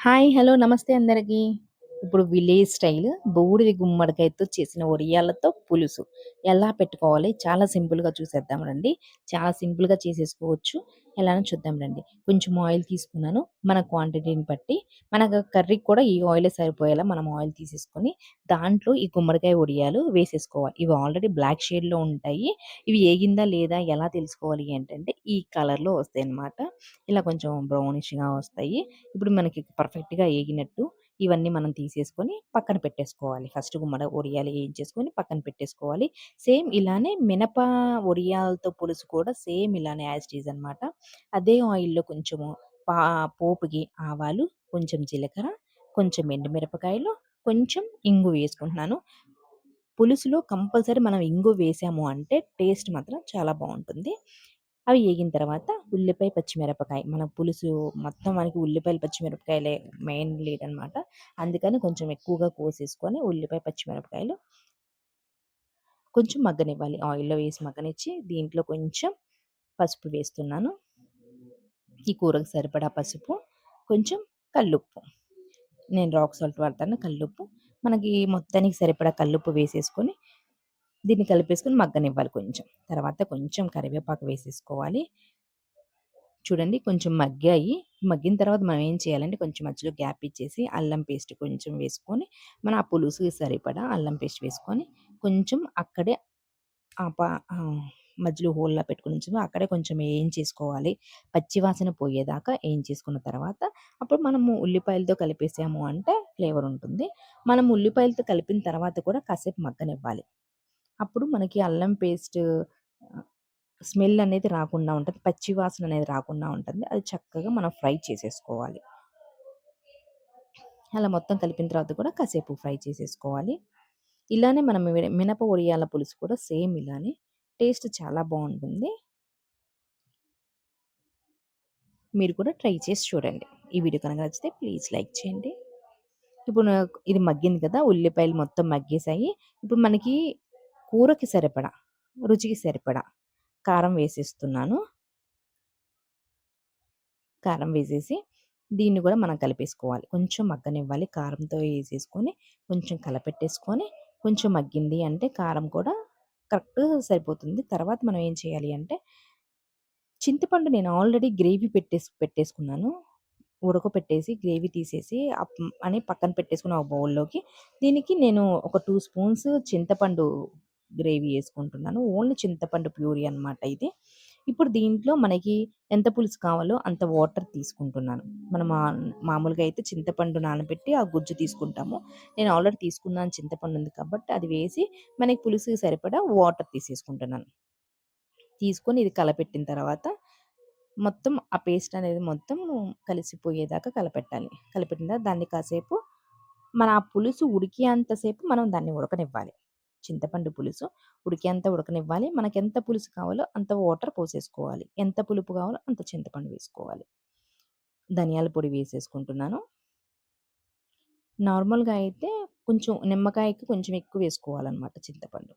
Hi! Hello! నమస్తే అందరికీ ఇప్పుడు విలేజ్ స్టైల్ బూడిద గుమ్మడికాయతో చేసిన వడియాలతో పులుసు ఎలా పెట్టుకోవాలి? చాలా సింపుల్‌గా చూసేద్దాం రండి. చాలా సింపుల్‌గా చేసేసుకోవచ్చు. ఎలానో చూద్దాం రండి. కొంచెం ఆయిల్ తీసుకున్నాను. మన క్వాంటిటీని బట్టి మనకు కర్రీకి కూడా ఈ ఆయిలే సరిపోయేలా మనం ఆయిల్ తీసేసుకొని దాంట్లో ఈ గుమ్మడికాయ ఒడియాలు వేసేసుకోవాలి. ఇవి ఆల్రెడీ బ్లాక్ షేడ్‌లో ఉంటాయి. ఇవి ఏగిందా లేదా ఎలా తెలుసుకోవాలి ఏంటంటే ఈ కలర్‌లో వస్తాయన్నమాట. ఇలా కొంచెం బ్రౌనిష్‌గా వస్తాయి. ఇప్పుడు మనకి పర్ఫెక్ట్‌గా ఏగినట్టు ఇవన్నీ మనం తీసేసుకొని పక్కన పెట్టేసుకోవాలి. ఫస్ట్ గుమ్మడ ఒరియాలు వేయించేసుకొని పక్కన పెట్టేసుకోవాలి. సేమ్ ఇలానే మినప ఒరియాలతో పులుసు కూడా సేమ్ ఇలానే యాజ్ అనమాట. అదే ఆయిల్‌లో కొంచెము పా పోపుకి ఆవాలు, కొంచెం జీలకర్ర, కొంచెం ఎండుమిరపకాయలు, కొంచెం ఇంగు వేసుకుంటున్నాను. పులుసులో కంపల్సరీ మనం ఇంగు వేసాము అంటే టేస్ట్ మాత్రం చాలా బాగుంటుంది అవి వేగిన తర్వాత ఉల్లిపాయ, పచ్చిమిరపకాయ మన పులుసు మొత్తం మనకి ఉల్లిపాయలు, పచ్చిమిరపకాయలే మెయిన్ లీడ్ అనమాట. అందుకని కొంచెం ఎక్కువగా కోసేసుకొని ఉల్లిపాయ, పచ్చిమిరపకాయలు కొంచెం మగ్గనివ్వాలి. ఆయిల్‌లో వేసి మగ్గనిచ్చి దీంట్లో కొంచెం పసుపు వేస్తున్నాను. ఈ కూరకు సరిపడా పసుపు, కొంచెం కల్లుప్పు. నేను రాక్ సాల్ట్ వాడతాను కల్లుప్పు. మనకి మొత్తానికి సరిపడా కల్లుప్పు వేసేసుకొని దీన్ని కలిపేసుకొని మగ్గనివ్వాలి కొంచెం. తర్వాత కొంచెం కరివేపాకు వేసేసుకోవాలి. చూడండి కొంచెం మగ్గాయి. మగ్గిన తర్వాత మనం ఏం చేయాలంటే కొంచెం మధ్యలో గ్యాప్ ఇచ్చేసి అల్లం పేస్ట్ కొంచెం వేసుకొని మన ఆ పులుసుకి సరిపడా అల్లం పేస్ట్ వేసుకొని కొంచెం అక్కడే ఆ మధ్యలో హోల్‌లా పెట్టుకుని అక్కడే కొంచెం ఏం చేసుకోవాలి పచ్చివాసన పోయేదాకా ఏయించేసుకున్న తర్వాత అప్పుడు మనము ఉల్లిపాయలతో కలిపేసాము అంటే ఫ్లేవర్ ఉంటుంది. మనం ఉల్లిపాయలతో కలిపిన తర్వాత కూడా కాసేపు మగ్గనివ్వాలి. అప్పుడు మనకి అల్లం పేస్ట్ స్మెల్ అనేది రాకుండా ఉంటుంది పచ్చి వాసన అనేది రాకుండా ఉంటుంది. అది చక్కగా మనం ఫ్రై చేసేసుకోవాలి. అలా మొత్తం కలిపిన తర్వాత కూడా కాసేపు ఫ్రై చేసేసుకోవాలి. ఇలానే మనం మినప ఒడియాల పులుసు కూడా సేమ్ ఇలానే టేస్ట్ చాలా బాగుంటుంది మీరు కూడా ట్రై చేసి చూడండి. ఈ వీడియో కనుక నచ్చితే ప్లీజ్ లైక్ చేయండి. ఇప్పుడు ఇది మగ్గింది కదా! ఉల్లిపాయలు మొత్తం మగ్గేసాయి. ఇప్పుడు మనకి కూరకి సరిపడా, రుచికి సరిపడా కారం వేసేస్తున్నాను. కారం వేసేసి దీన్ని కూడా మనం కలిపేసుకోవాలి. కొంచెం మగ్గనివ్వాలి. కారంతో వేసేసుకొని కొంచెం కలపెట్టేసుకొని కొంచెం మగ్గింది అంటే కారం కూడా కరెక్ట్‌గా సరిపోతుంది. తర్వాత మనం ఏం చేయాలి అంటే చింతపండు నేను ఆల్రెడీ గ్రేవీ పెట్టేసి పెట్టేసుకున్నాను. ఉడకపెట్టేసి గ్రేవీ తీసేసి అని పక్కన పెట్టేసుకున్న ఒక బౌల్‌లోకి దీనికి నేను ఒక టూ స్పూన్స్ చింతపండు గ్రేవీ వేసుకుంటున్నాను. ఓన్లీ చింతపండు ప్యూరీ అనమాట ఇది. ఇప్పుడు దీంట్లో మనకి ఎంత పులుసు కావాలో అంత వాటర్ తీసుకుంటున్నాను. మనం మామూలుగా అయితే చింతపండు నానబెట్టి ఆ గుజ్జు తీసుకుంటాము. నేను ఆల్రెడీ తీసుకున్నాను చింతపండు ఉంది కాబట్టి అది వేసి మనకి పులుసుకి సరిపడా వాటర్ తీసేసుకుంటున్నాను. తీసుకొని ఇది కలపెట్టిన తర్వాత మొత్తం ఆ పేస్ట్ అనేది మొత్తం కలిసిపోయేదాకా కలపెట్టాలి. కలిపెట్టిన తర్వాత దాన్ని కాసేపు మన ఆ పులుసు ఉడికేంతసేపు మనం దాన్ని ఉడకనివ్వాలి. చింతపండు పులుసు ఉడికేంత ఉడకనివ్వాలి. మనకెంత పులుసు కావాలో అంత వాటర్ పోసేసుకోవాలి. ఎంత పులుపు కావాలో అంత చింతపండు వేసుకోవాలి. ధనియాల పొడి వేసేసుకుంటున్నాను. నార్మల్‌గా అయితే కొంచెం నిమ్మకాయకి కొంచెం ఎక్కువ వేసుకోవాలన్నమాట చింతపండు.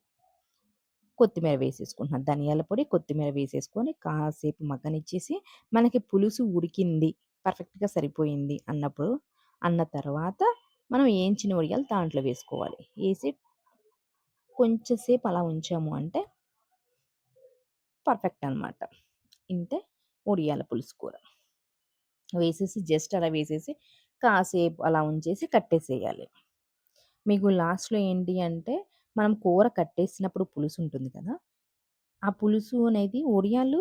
కొత్తిమీర వేసేసుకుంటున్నాను. ధనియాల పొడి, కొత్తిమీర వేసేసుకొని కాసేపు మగ్గనిచ్చేసి మనకి పులుసు ఉడికింది, పర్ఫెక్ట్‌గా సరిపోయింది అన్నప్పుడు అన్న తర్వాత మనం వేయించిన వడియాలు దాంట్లో వేసుకోవాలి. వేసి కొంచెంసేపు అలా ఉంచాము అంటే పర్ఫెక్ట్ అనమాట. ఇంతే ఒడియాల పులుసు కూర. వేసేసి జస్ట్ అలా వేసేసి కాసేపు అలా ఉంచేసి కట్టేసేయాలి. మీకు లాస్ట్‌లో ఏంటి అంటే మనం కూర కట్టేసినప్పుడు పులుసు ఉంటుంది కదా! ఆ పులుసు అనేది ఒడియాలు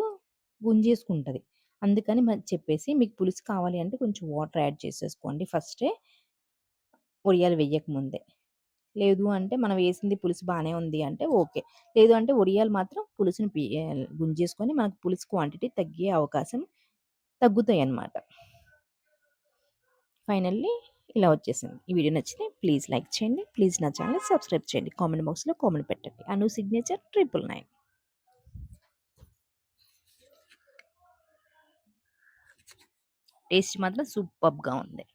గుంజేసుకుంటుంది అందుకని మరి చెప్పేసి మీకు పులుసు కావాలి అంటే కొంచెం వాటర్ యాడ్ చేసేసుకోండి ఫస్టే. ఒడియాలు వేయకముందే. లేదు అంటే మనం వేసింది పులుసు బాగానే ఉంది అంటే ఓకే. లేదు అంటే ఒడియాలు మాత్రం పులుసుని పి గుంజేసుకొని మనకు పులుసు క్వాంటిటీ తగ్గే అవకాశం తగ్గుతాయి అన్నమాట ఫైనల్లీ ఇలా వచ్చేసింది. ఈ వీడియో నచ్చితే ప్లీజ్ లైక్ చేయండి. ప్లీజ్ నా ఛానల్ సబ్స్క్రైబ్ చేయండి. కామెంట్ బాక్స్‌లో కామెంట్ పెట్టండి. Anu signature triple nine taste మాత్రం సూపర్గా ఉంది.